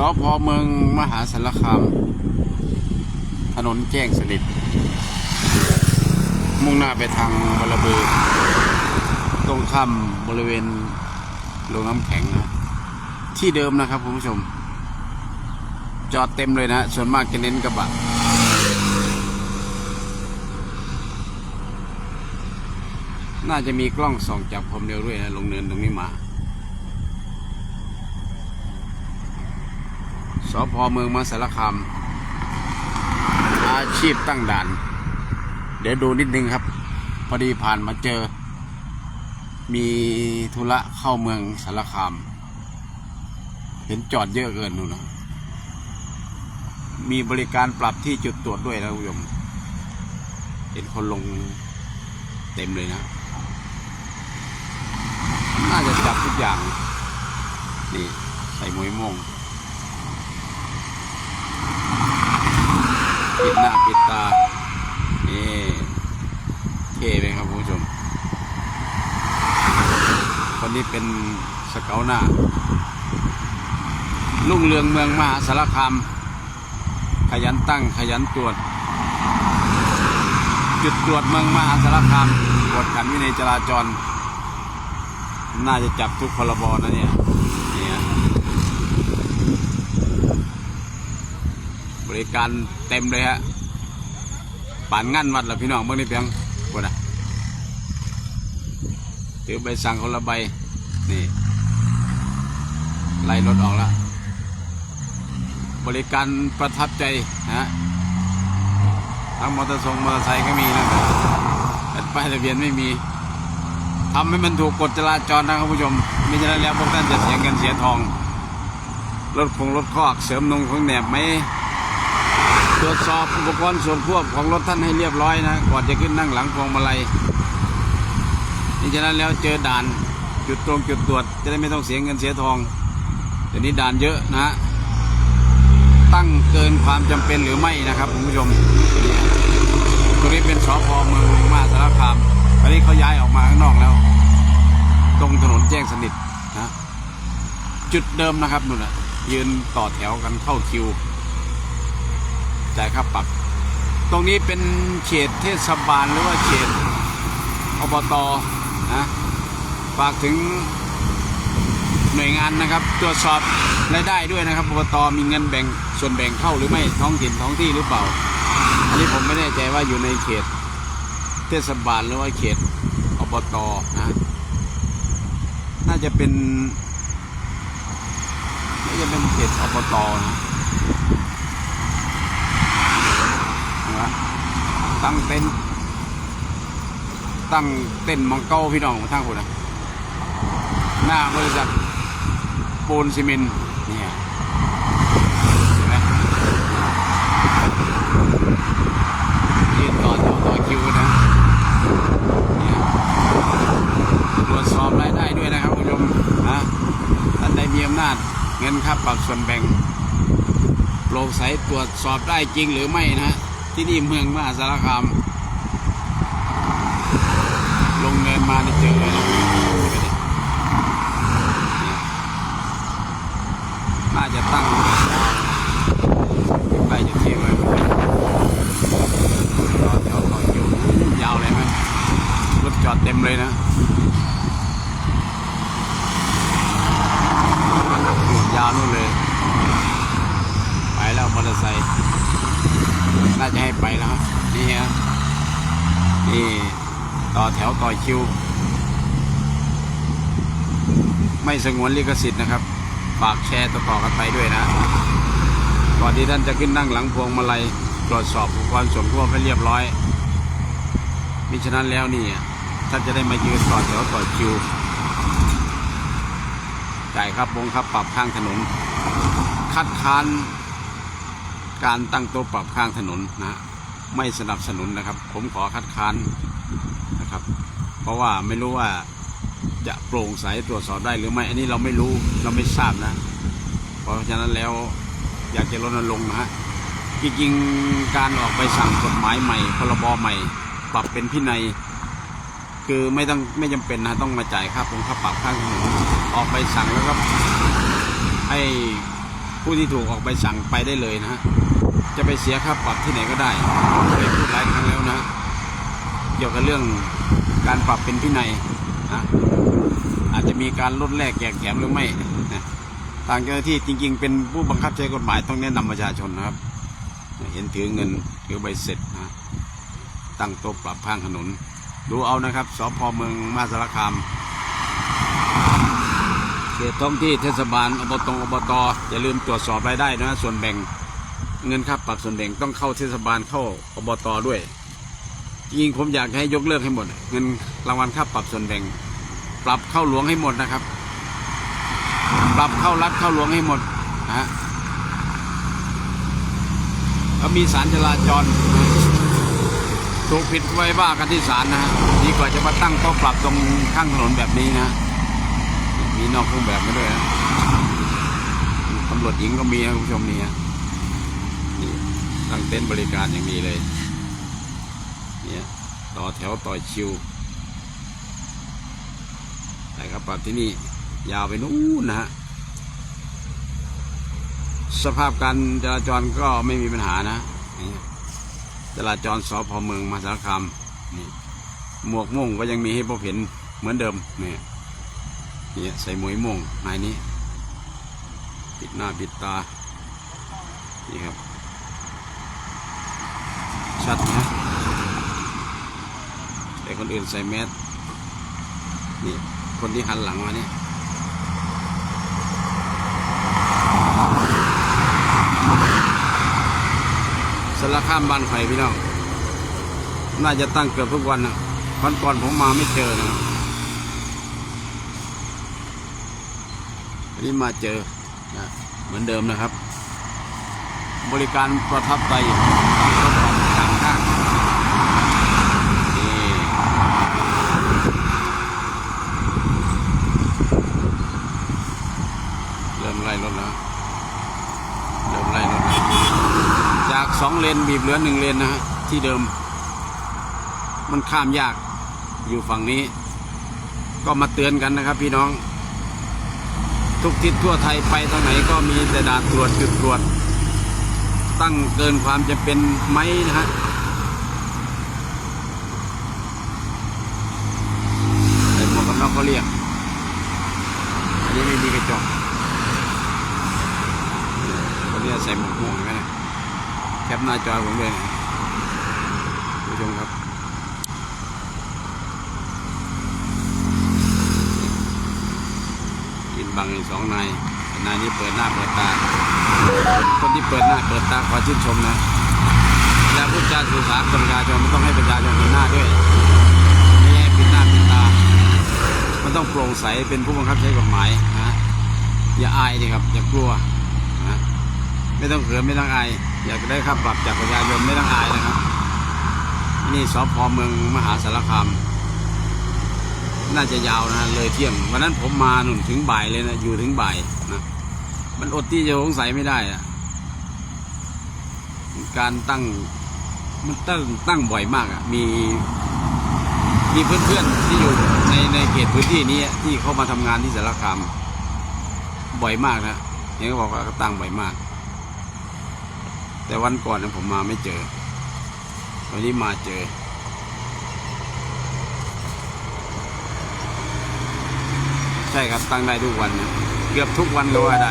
สพเมืองมหาสารคาม ถนนแจ้งสนิท มุ่งหน้าไปทางบลบือตรงข้ามบริเวณโรงน้ำแข็งนะ ที่เดิมนะครับคุณผู้ชม จอดเต็มเลยนะ ส่วนมากจะเน้นกระบะน่าจะมีกล้องส่องจับความเร็วด้วยนะลงเนินตรงนี้มา สพเมืองมหาสารคามอาชีพตั้งด่าน เดี๋ยวดูนิดนึงครับ พอดีผ่านมาเจอ มีธุระเข้าเมืองสารคาม เห็นจอดเยอะเกินนู่นนะมีบริการปรับที่จุดตรวจด้วยนะคุณผู้ชมเห็นคนลงเต็มเลยนะ น่าจะจับทุกอย่าง นี่ ใส่มวยม่ง ปิดหน้าปิดตา นี่เท่ไหมครับคุณผู้ชม คนนี้เป็นสเกลหน้าลุ่งเรืองเมืองมหาสารคามขยันตั้งขยันตรวจ จุดตรวจเมืองมหาสารคามกวดขันวินัยจราจร น่าจะจับทุกพรบนะเนี่ยเนี่ยบริการ เต็มเลยฮะปานงั้นวัดละพี่น้องเมื่อนี้เพียงกดอะถือใบสั่งคนละใบนี่ไล่รถออกแล้วบริการประทับใจฮะทั้งมอเตอร์ทรงมอเตอร์ไซค์ก็มีนะครับแต่ป้ายทะเบียนไม่มีทำให้มันถูกกฎจราจรนะครับผู้ชมมิฉะนั้นแล้วพวกท่านจะเสียเงินเสียทองรถคงรถคอกเสริมนงของแหนบไหม ตรวจสอบอุปกรณ์ส่วนควบของรถท่านให้เรียบร้อยนะก่อนจะขึ้นนั่งหลังพวงมาลัยมิฉะนั้นแล้วเจอด่านจุดตรงจุดตรวจจะได้ไม่ต้องเสียเงินเสียทองเดี๋ยวนี้ด่านเยอะนะ ตั้งเกินความจำเป็นหรือไม่นะครับคุณผู้ชมตรงนี้เป็นสพเมืองมาสารคามตอนนี้เขาย้ายออกมาข้างนอกแล้ว ตรงถนนแจ้งสนิทนะจุดเดิมนะครับนู่นนะยืนต่อแถวกันเข้าคิว จ่ายค่าปรับ ตรงนี้เป็นเขตเทศบาลหรือว่าเขตอบตนะฝากถึงหน่วยงานนะครับ ตรวจสอบรายได้ด้วยนะครับอบตมีเงินแบ่งส่วนแบ่งเข้าหรือไม่ท้องถิ่นท้องที่หรือเปล่า อันนี้ผมไม่แน่ใจว่าอยู่ในเขต เทศบาลหรือว่าเขตอบตนะน่าจะเป็นน่าจะเป็นเขตอบตนะ นะตั้งเต็นตั้งเต็นมังเก้าพี่น้องทางคนนะหน้าบริษัทปูนซีเมนต์เนี่ยเห็นไหมยืนต่อแถวต่อคิวนะตรวจสอบรายได้ด้วยนะครับคุณผู้ชมนะท่านใดมีอำนาจเงินค่าปรับส่วนแบ่งโปร่งใสตรวจสอบได้จริงหรือไม่นะ ที่นี่เมืองมหาสารคาม ลงเงินมาได้เจอเลยนะน่าจะตั้งไปจะเที่ไว้ต่อแถวต่อคิวยาวเลยไหมรถจอดเต็มเลยนะ ยาวนู่นเลย ไปแล้วมอเตอร์ไซค์น่าจะให้ไป แล้วครับนี่ฮะนี่ต่อแถวต่อคิว ไม่สงวนลิขสิทธิ์นะครับ ฝากแชร์ต่อๆกันไปด้วยนะ ก่อนที่ท่านจะขึ้นนั่งหลังพวงมาลัยตรวจสอบอุปกรณ์ส่วนควให้เรียบร้อย มิฉะนั้นแล้วนี่ท่านจะได้มายืนต่อแถวต่อคิวจ่ายครับวงครับปรับข้างถนน คัดค้านการตั้งโต๊ะปรับข้างถนนนะ ไม่สนับสนุนนะครับ ผมขอคัดค้านนะครับ เพราะว่าไม่รู้ว่าจะโปร่งใสตรวจสอบได้หรือไม่ อันนี้เราไม่รู้เราไม่ทราบนะ เพราะฉะนั้นแล้วอยากจะรณรงค์นะฮะจริงๆการออกไปสั่งกฎหมายใหม่พรบใหม่ ปรับเป็นพินัย คือไม่ต้องไม่จำเป็นนะต้องมาจ่ายค่าปรงค่าปรับข้างถนนออกไปสั่งแล้วก็ให้ผู้ที่ถูกออกใบสั่งไปได้เลยนะฮะ จะไปเสียค่าปรับที่ไหนก็ได้เคยพูดหลายครั้งแล้วนะ เกี่ยวกับเรื่องการปรับเป็นพินัยนะอาจจะมีการลดแลกแจกแถมหรือไม่นะทางเจ้าหน้าที่จริง ๆ เป็นผู้บังคับใช้กฎหมายต้องแนะนำประชาชนนะครับ เห็นถือเงินถือใบเสร็จนะตั้งโต๊ะปรับข้างถนน ดูเอานะครับสพเมืองมาสารคามเขตท้องที่เทศบาลอบตอบตอย่าลืมตรวจสอบรายได้นะ ส่วนแบ่ง เงินค่าปรับส่วนแบ่งต้องเข้าเทศบาลเข้าอบตด้วย จริงผมอยากให้ยกเลิกให้หมด เงินรางวัลค่าปรับส่วนแบ่ง ปรับเข้าหลวงให้หมดนะครับ ปรับเข้ารัฐเข้าหลวงให้หมดนะฮะก็มีสารจราจรถูกผิดไว้ว่ากันที่ศาลนะดีกว่าจะมาตั้งโต๊ะปรับตรงข้างถนนแบบนี้นะ มีนอกเครื่องแบบมาด้วยนะตำรวจหญิงก็มีนะคุณผู้ชมนี่ฮะ ตั้งเต็นท์บริการอย่างดีเลย เนี่ยต่อแถวต่อคิวแต่ครับปรับที่นี่ยาวไปนู้นนะฮะ สภาพการจราจรก็ไม่มีปัญหานะ จราจรสพเมืองมหาสารคามนี่หมวกม่วงก็ยังมีให้พบเห็นเหมือนเดิมเนี่ยเนี่ยใส่หมวยม่วงนายนี้ ปิดหน้าปิดตา นี่ครับ ชัดนะ แต่คนอื่นใส่แมสนี่คนที่หันหลังมานี่สารข้ามบ้านไผ่พี่น้อง น่าจะตั้งเกือบทุกวันนะวันก่อนผมมาไม่เจอนะวันนี้มาเจอนะเหมือนเดิมนะครับ บริการประทับใจรถฝั่งทางข้างนี่เริ่มไล่รถแล้ว เริ่มไล่รถแล้ว จากส องเลนบีบเหลือหนึ่งเลนนะฮะที่เดิม มันข้ามยากอยู่ฝั่งนี้ ก็มาเตือนกันนะครับ พี่น้อง ทุกทิศทั่วไทยไปทางไหนก็มีแต่ด่านตรวจจุดตรวจ ตั้งเกินความจะเป็นไหมนะฮะใส่หมวกกันน็อกเขาเรียกอันนี้ไม่มีกระจกเขาเรียกใส่หมวกม่วงไหมนี่ย แคปหน้าจอผมด้วยนผู้ชมครับ กินบังสองนายนายนี้เปิดหน้าเปิดตา คนที่เปิดหน้าเปิดตาขอชื่นชมนะแล้วพูดจาสื่อสารกับประชาชนมันต้องให้ประชาชนเห็นหน้าด้วยไม่ใช่ปิดหน้าปิดตา มันต้องโปร่งใสเป็นผู้บังคับใช้กฎหมายนะอย่าอายดิครับ อย่ากลัวนะไม่ต้องเขินไม่ต้องอาย อยากได้ค่าปรับจากประชาชนไม่ต้องอายนะครับ นี่สพเมืองมหาสารคามน่าจะยาวนะเลยเที่ยงวันนั้นผมมาหนุนถึงบ่ายเลยนะอยู่ถึงบ่ายนะมันอดที่จะสงสัยไม่ได้อะการตั้งมันตั้งตั้งบ่อยมากอะมีมีเพื่อนๆที่อยู่ในในเขตพื้นที่นี้ที่เขามาทำงานที่สารคามบ่อยมากนะเห็นเขาบอกว่าเขาตั้งบ่อยมาก แต่วันก่อนนะผมมาไม่เจอ วันนี้มาเจอ ใช่ครับตั้งได้ทุกวันนะเกือบทุกวันก็ว่าได้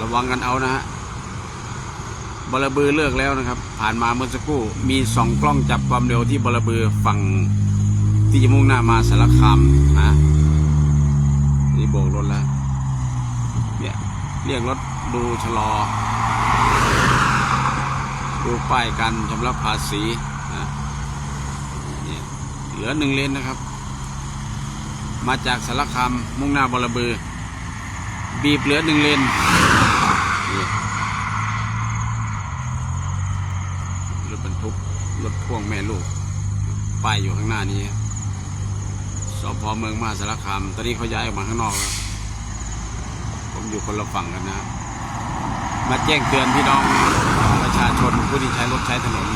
ระวังกันเอานะฮะบลบือเลิกแล้วนะครับ ผ่านมาเมื่อสักครู่มีสองกล้องจับความเร็วที่บลบือฝั่ง ที่จะมุ่งหน้ามาสารคามนะนี่โบกรถแล้วเนี่ยเรียกรถดูชะลอ ดูป้ายกันชำระภาษีนะเนี่ยเหลือหนึ่งเลนนะครับ มาจากสารคามมุ่งหน้าบรบือ บีบเหลือหนึ่งเลนรถบรรทุกรถพ่วงแม่ลูกป้ายอยู่ข้างหน้านี้ สพเมืองมหาสารคาม ตอนนี้เขาย้ายออกมาข้างนอกแล้ว ผมอยู่คนละฝั่งกันนะครับ มาแจ้งเตือนพี่น้องประชาชนผู้ที่ใช้รถใช้ถนน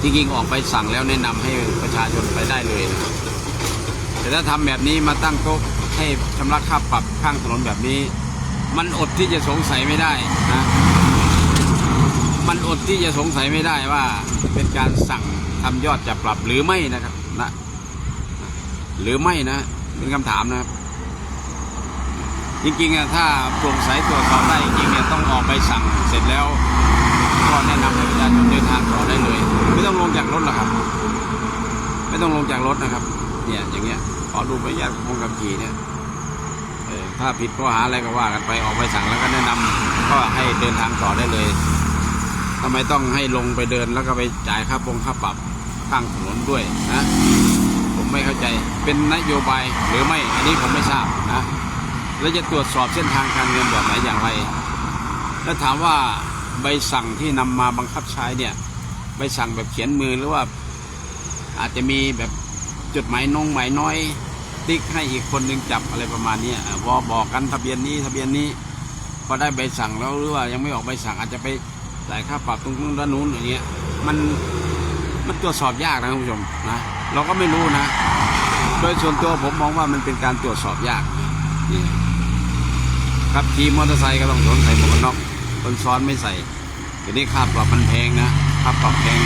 ที่จริงออกไปสั่งแล้วแนะนำให้ประชาชนไปได้เลยนะแต่ถ้าทำแบบนี้มาตั้งโต๊ะให้ชำระค่าปรับข้างถนนแบบนี้ มันอดที่จะสงสัยไม่ได้นะ มันอดที่จะสงสัยไม่ได้ว่าเป็นการสั่งทำยอดจะปรับหรือไม่นะครับนะ หรือไม่นะเป็นคำถามนะครับ จริงๆอะถ้าโปร่งใสตรวจสอบได้จริงๆเนี่ยต้องออกไปสั่งเสร็จแล้วก็แนะนำให้ประชาชนเดินทางต่อได้เลย ไม่ต้องลงจากรถหรอกครับ ไม่ต้องลงจากรถนะครับ เนี่ยอย่างเงี้ยขอดูใบอนุญาตคงกับขี่เนี่ยเออถ้าผิดข้อหาอะไรก็ว่ากันไปออกไปสั่งแล้วก็แนะนำก็ให้เดินทางต่อได้เลยทำไมต้องให้ลงไปเดินแล้วก็ไปจ่ายค่าปงค่าปรับข้างถนนด้วยนะ ไม่เข้าใจเป็นนโยบายหรือไม่อันนี้ผมไม่ทราบนะแล้วจะตรวจสอบเส้นทางการเงินแบบไหนอย่างไร แล้วถามว่าใบสั่งที่นำมาบังคับใช้เนี่ยใบสั่งแบบเขียนมือหรือว่าอาจจะมีแบบจดหมายนงหมายน้อย ติ๊กให้อีกคนหนึ่งจับอะไรประมาณนี้ยอะวอบอกกันทะเบียนนี้ทะเบียนนี้พอได้ใบสั่งแล้วหรือว่ายังไม่ออกใบสั่งอาจจะไปจ่ายค่าปรับตรงนู้นด้านนู้นอย่างเงี้ยมันมันตรวจสอบยากนะคุณผู้ชมนะ เราก็ไม่รู้นะ โดยส่วนตัวผมมองว่ามันเป็นการตรวจสอบยากนี่ครับขี่มอเตอร์ไซค์ก็ต้องสวมใส่หมวกกันน็อกคนซ้อนไม่ใส่เดี๋ยวนี้ค่าปรับมันแพงนะค่าปรับแพง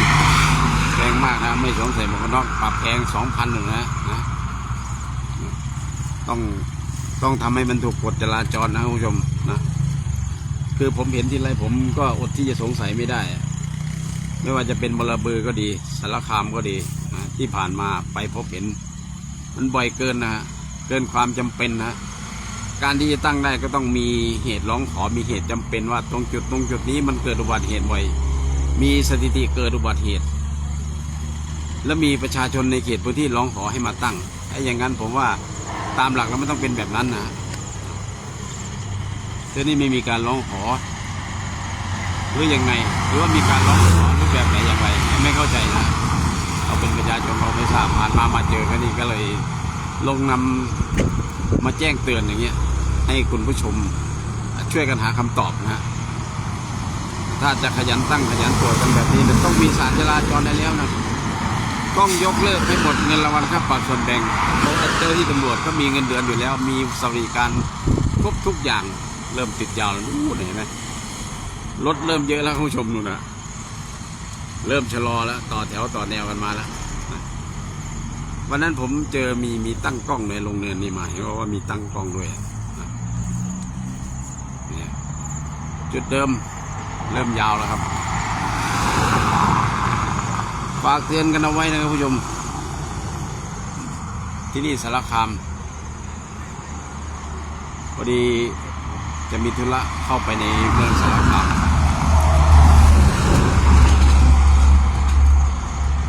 แพงมากนะ ไม่สวมใส่หมวกกันน็อกปรับแพงสองพันหนึ่งนะนะ ต้องต้องทำให้มันถูกกฎจราจรนะคุณผู้ชมนะ คือผมเห็นทีไรผมก็อดที่จะสงสัยไม่ได้ ไม่ว่าจะเป็นบลบือก็ดีสารคามก็ดี ที่ผ่านมาไปพบเห็น มันบ่อยเกินนะฮะเกินความจำเป็นนะการที่จะตั้งได้ก็ต้องมีเหตุร้องขอมีเหตุจำเป็นว่าตรงจุดตรงจุดนี้มันเกิดอุบัติเหตุบ่อย มีสถิติเกิดอุบัติเหตุ และมีประชาชนในเขตพื้นที่ร้องขอให้มาตั้งไอ้อย่างนั้นผมว่าตามหลักแล้วไม่ต้องเป็นแบบนั้นนะแต่นี่ไม่มีการร้องขอ หรือยังไง หรือว่ามีการร้องขอรูปแบบไหนอย่างไรไม่เข้าใจนะ เป็นประชาชนเราไม่ทราบผ่านมามาเจอกันนี่ก็เลยลงนำมาแจ้งเตือนอย่างเงี้ย ให้คุณผู้ชมช่วยกันหาคำตอบนะฮะถ้าจะขยันตั้งขยันตรวจกันแบบนี้เนี่ยต้องมีสารจราจรได้แล้วนะต้องยกเลิกให้หมดเงินรางวัลค่าปรับส่วนแบ่งเพราเจ้าหน้าที่ตำรวจก็มีเงินเดือนอยู่แล้ว มีสวัสดิการครบทุกอย่างเริ่มติดยาวแล้วนู่นเห็นไหมรถเริ่มเยอะแล้วคุณผู้ชมนู่นนะ เริ่มชะลอแล้ว ต่อแถวต่อแนวกันมาแล้ววันนั้นผมเจอมีมีตั้งกล้องในโรงเรียนนี่มาเห็นว่ามีตั้งกล้องด้วยนะเนี่ยจุดเดิมเริ่มยาวแล้วครับ ฝากเตือนกันเอาไว้นะครับผู้ชม ที่นี่สารคามพอดีจะมีธุระเข้าไปในเมืองสารคาม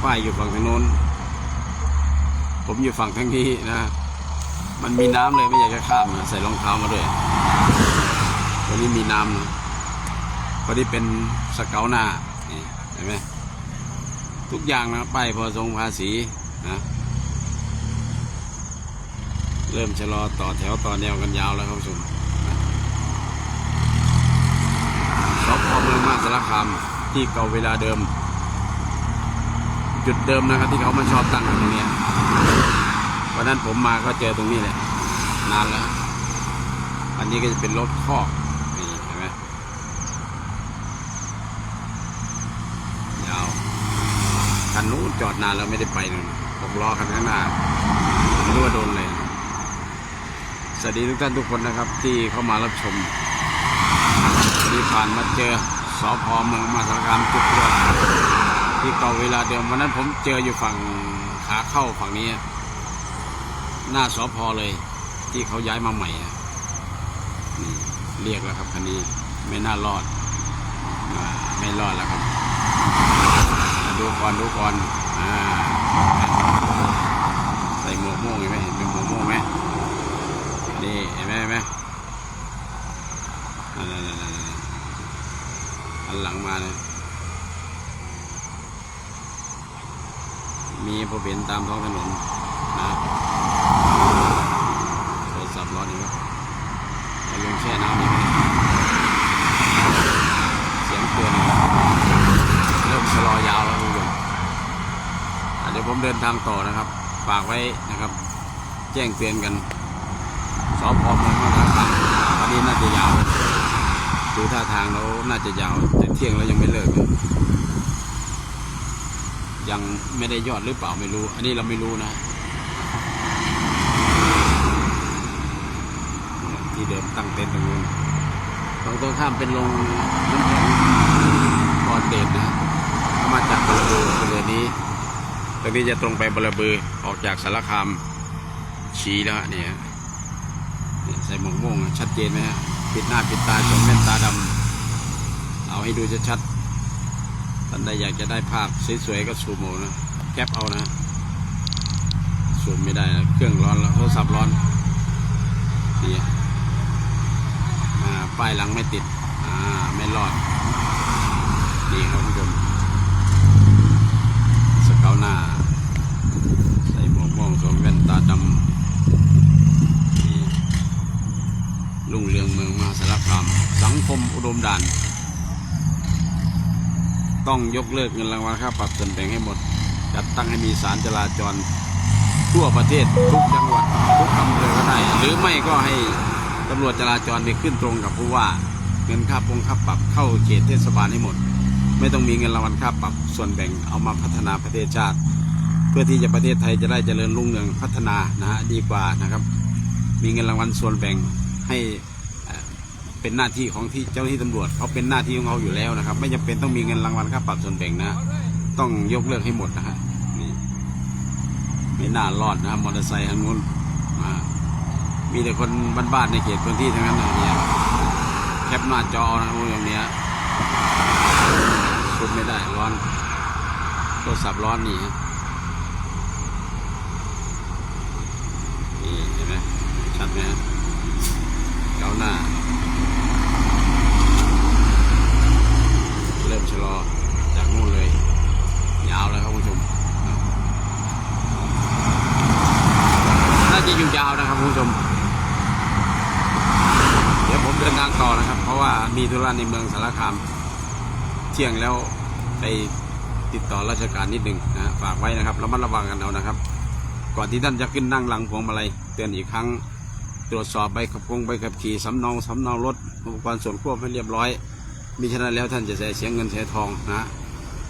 ป้ายอยู่ฝั่งทางโน้น ผมอยู่ฝั่งทางนี้นะ มันมีน้ำเลยไม่อยากจะข้ามนะใส่รองเท้ามาด้วยตรงนี้มีน้ำนะพอดีเป็นสเกลหน้าเห็นไหมทุกอย่างนะป้ายพอทรงภาษีนะเริ่มชะลอต่อแถวต่อแนวกันยาวแล้วครับผู้ชมนสพเมืองมาสารคามที่เก่าเวลาเดิม จุดเดิมนะครับที่เขามาชอบตั้งตรงนี้วันนั้นผมมาก็เจอตรงนี้แหละ นานแล้ว อันนี้ก็จะเป็นรถคอกนี่เห็นไหมยาวคันนู้นจอดนานแล้วไม่ได้ไปเลยผมรอคันข้างหน้าไม่รู้ว่าโดนเลย สวัสดีทุกท่านทุกคนนะครับ ที่เข้ามารับชมที่ผ่านมาเจอสอพอเมืองมาสารคามจุดตรวจ ที่เก่าเวลาเดิมวันนั้นผมเจออยู่ฝั่งขาเข้าฝั่งนี้ หน้าสอพอเลย ที่เขาย้ายมาใหม่นี่เรียกแล้วครับคันนี้ไม่น่ารอด ไม่รอดแล้วครับ ดูก่อนดูก่อนอใส่หมวกโม่งเห็นไหมเห็นเป็นหมวกโม่งไหมนี่เห็นไหมเห็นไหมอันหลังมาเลย มีพอเห็นตามท้องถนนนะโทรศัพท์ร้อนอีกแล้วลงแช่น้ำอีกไหมเสียงเตือนอีกแล้วเริ่มชะลอยาวแล้วคุณผู้ชมเดินทางต่อนะครับ ฝากไว้นะครับ แจ้งเตือนกันสพเมืองมาสารคามวันนี้น่าจะยาวดูท่าทางแล้วน่าจะยาวแต่เที่ยงแล้วยังไม่เลิกนะยั ยังไม่ได้ยอดหรือเปล่าไม่รู้ อันนี้เราไม่รู้นะ ที่เดิมตั้งเต็นท์ตรงนู้นตรงตรงข้ามเป็นโรงน้ำแข็งพรเดชนะเข้ามาจากบรบือบริเวณนี้ตรงนี้จะตรงไปบรบือออกจากสารคามชี้แล้วเนี่ยใส่หมวกม่วงชัดเจนไหมฮะปิดหน้าปิดตาสวมแว่นตาดำเอาให้ดูชัดๆ ท่านใดอยากจะได้ภาพสวยๆก็ซูมเอานะแคปเอานะซูมไม่ได้นะเครื่องร้อนแล้วโทรศัพท์ร้อนนี่อ่าป้ายหลังไม่ติดไม่รอดนี่ครับคุณผู้ชมสเกาหน้า ใส่หมวกม่วงสวมแว่นตาดำนี่ลุงเรืองเมืองมาสารคามสังคมอุดมด่าน ต้องยกเลิกเงินรางวัลค่าปรับส่วนแบ่งให้หมด จัดตั้งให้มีสารจราจร ทั่วประเทศทุกจังหวัดทุกอำเภอก็ได้ หรือไม่ก็ให้ตำรวจจราจรไปขึ้นตรงกับผู้ว่า เงินค่าปงค่าปรับเข้าเขตเทศบาลให้หมด ไม่ต้องมีเงินรางวัลค่าปรับส่วนแบ่งเอามาพัฒนาประเทศชาติ เพื่อที่จะประเทศไทยจะได้เจริญรุ่งเรืองพัฒนานะฮะดีกว่านะครับ มีเงินรางวัลส่วนแบ่งให้ เป็นหน้าที่ของที่เจ้าหน้าที่ตำรวจเขาเป็นหน้าที่ของเขาอยู่แล้วนะครับ ไม่จำเป็นต้องมีเงินรางวัลค่าปรับส่วนแบ่งนะ ต้องยกเลิกให้หมดนะฮะนี่ไม่น่ารอดนะครับมอเตอร์ไซค์ทางนู้นมามีแต่คนบ้านๆในเขตพื้นที่ทั้งนั้นนะเนี่ยแคปหน้าจอนะครับอย่างเนี้ยสุดไม่ได้ร้อนโทรศัพท์ร้อนนี่นี่เห็นไหมชัดไหมเก้าหน้า เริ่มชะลอจากนู่นเลย ยาวเลยครับคุณผู้ชมครับน่าจะอยู่ยาวนะครับคุณผู้ชม เดี๋ยวผมเดินทางต่อนะครับ เพราะ ว่ามีธุระในเมืองสารคาม เที่ยงแล้วไปติดต่อราชการนิดหนึ่งนะฝากไว้นะครับระมัดระวังกันเอานะครับ ก่อนที่ท่านจะขึ้นนั่งหลังพวงมาลัยเตือนอีกครั้ง ตรวจสอบใบขับคงใบขับขี่สำเนาสำเนารถอุปกรณ์ส่วนควบให้เรียบร้อยมิฉะนั้นแล้วท่านจะเสียเสียเงินเสียทองนะ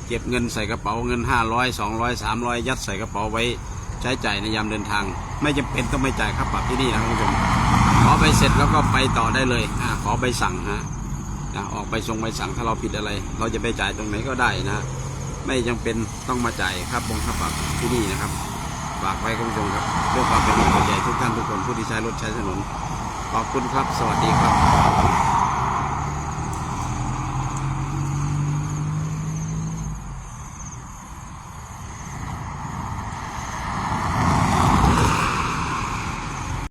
เก็บเงินใส่กระเป๋าเงินห้าร้อยสองร้อยสามร้อยยัดใส่กระเป๋าไว้ใช้จ่ายในยามเดินทาง ไม่จำเป็นต้องไปจ่ายค่าปรับที่นี่นะคุณผู้ชมขอไปเสร็จแล้วก็ไปต่อได้เลยอขอใบสั่งนะ นะออกไปส่งไปสั่งถ้าเราผิดอะไร เราจะไปจ่ายตรงไหนก็ได้นะไม่จำเป็นต้องมาจ่ายครับบงค่าปรับที่นี่นะครับฝากไว้คุณผู้ชมครับเรื่องความเป็นห่วงใยทุกท่านทุกคนผู้ที่ใช้รถใช้ถนนขอบคุณครับ สวัสดีครับ